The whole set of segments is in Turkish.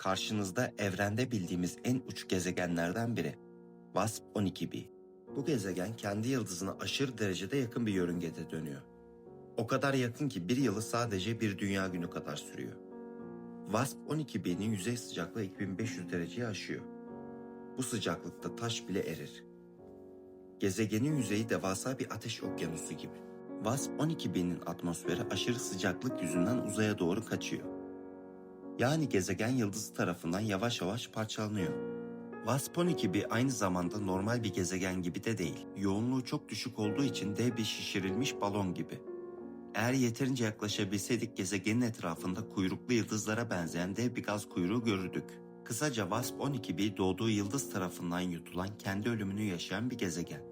Karşınızda evrende bildiğimiz en uç gezegenlerden biri. WASP 12b. Bu gezegen kendi yıldızına aşırı derecede yakın bir yörüngede dönüyor. O kadar yakın ki bir yılı sadece bir dünya günü kadar sürüyor. WASP 12b'nin yüzey sıcaklığı 2500 dereceyi aşıyor. Bu sıcaklıkta taş bile erir. Gezegenin yüzeyi devasa bir ateş okyanusu gibi. WASP 12b'nin atmosferi aşırı sıcaklık yüzünden uzaya doğru kaçıyor. Yani gezegen yıldızı tarafından yavaş yavaş parçalanıyor. WASP 12b aynı zamanda normal bir gezegen gibi de değil. Yoğunluğu çok düşük olduğu için dev bir şişirilmiş balon gibi. Eğer yeterince yaklaşabilseydik gezegenin etrafında kuyruklu yıldızlara benzeyen dev bir gaz kuyruğu görürdük. Kısaca WASP 12b doğduğu yıldız tarafından yutulan kendi ölümünü yaşayan bir gezegen.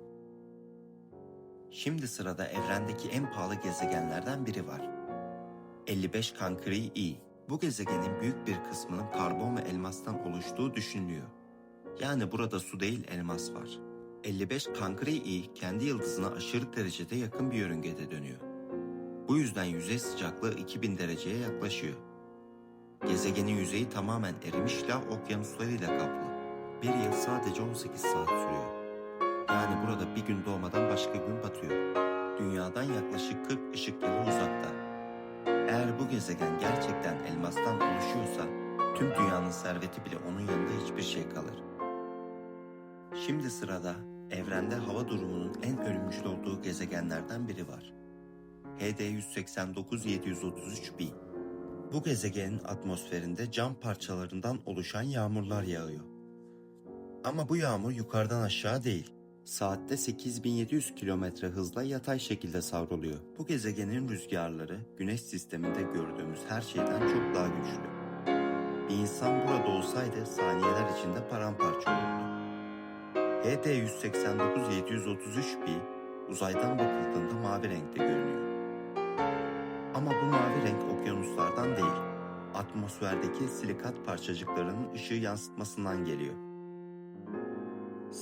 Şimdi sırada evrendeki en pahalı gezegenlerden biri var. 55 Cancri E. Bu gezegenin büyük bir kısmının karbon ve elmastan oluştuğu düşünülüyor. Yani burada su değil elmas var. 55 Cancri kendi yıldızına aşırı derecede yakın bir yörüngede dönüyor. Bu yüzden yüzey sıcaklığı 2000 dereceye yaklaşıyor. Gezegenin yüzeyi tamamen erimiş lav okyanuslarıyla kaplı. Bir yıl sadece 18 saat sürüyor. Yani burada bir gün doğmadan başka gün batıyor. Dünyadan yaklaşık 40 ışık yılı uzakta. Eğer bu gezegen gerçekten elmastan oluşuyorsa tüm dünyanın serveti bile onun yanında hiçbir şey kalır. Şimdi sırada evrende hava durumunun en ölümcül olduğu gezegenlerden biri var. HD 189 733b. Bu gezegenin atmosferinde cam parçalarından oluşan yağmurlar yağıyor. Ama bu yağmur yukarıdan aşağı değil. Saatte 8700 kilometre hızla yatay şekilde savruluyor. Bu gezegenin rüzgarları güneş sisteminde gördüğümüz her şeyden çok daha güçlü. Bir insan burada olsaydı saniyeler içinde paramparça olurdu. HD 189 733b uzaydan bakıldığında mavi renkte görünüyor. Ama bu mavi renk okyanuslardan değil, atmosferdeki silikat parçacıklarının ışığı yansıtmasından geliyor.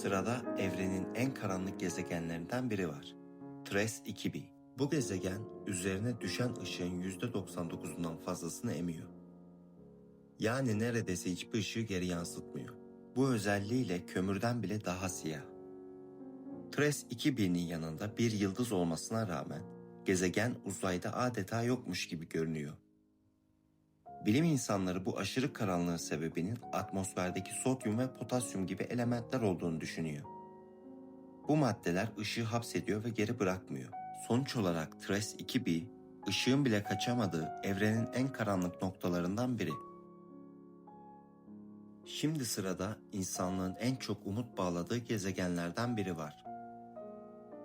Sırada evrenin en karanlık gezegenlerinden biri var. TRES 2b. Bu gezegen üzerine düşen ışığın %99'undan fazlasını emiyor. Yani neredeyse hiçbir ışığı geri yansıtmıyor. Bu özelliğiyle kömürden bile daha siyah. TRES 2b'nin yanında bir yıldız olmasına rağmen gezegen uzayda adeta yokmuş gibi görünüyor. Bilim insanları bu aşırı karanlığın sebebinin atmosferdeki sodyum ve potasyum gibi elementler olduğunu düşünüyor. Bu maddeler ışığı hapsediyor ve geri bırakmıyor. Sonuç olarak TRES 2b, ışığın bile kaçamadığı evrenin en karanlık noktalarından biri. Şimdi sırada insanlığın en çok umut bağladığı gezegenlerden biri var.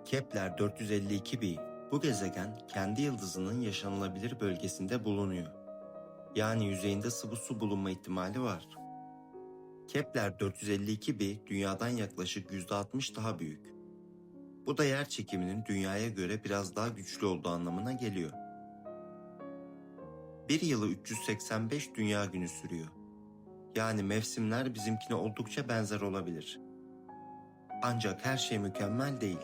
Kepler 452b. Bu gezegen kendi yıldızının yaşanılabilir bölgesinde bulunuyor. Yani yüzeyinde sıvı su bulunma ihtimali var. Kepler 452b dünyadan yaklaşık %60 daha büyük. Bu da yer çekiminin dünyaya göre biraz daha güçlü olduğu anlamına geliyor. Bir yılı 385 dünya günü sürüyor. Yani mevsimler bizimkine oldukça benzer olabilir. Ancak her şey mükemmel değil.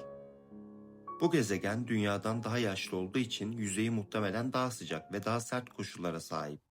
Bu gezegen dünyadan daha yaşlı olduğu için yüzeyi muhtemelen daha sıcak ve daha sert koşullara sahip.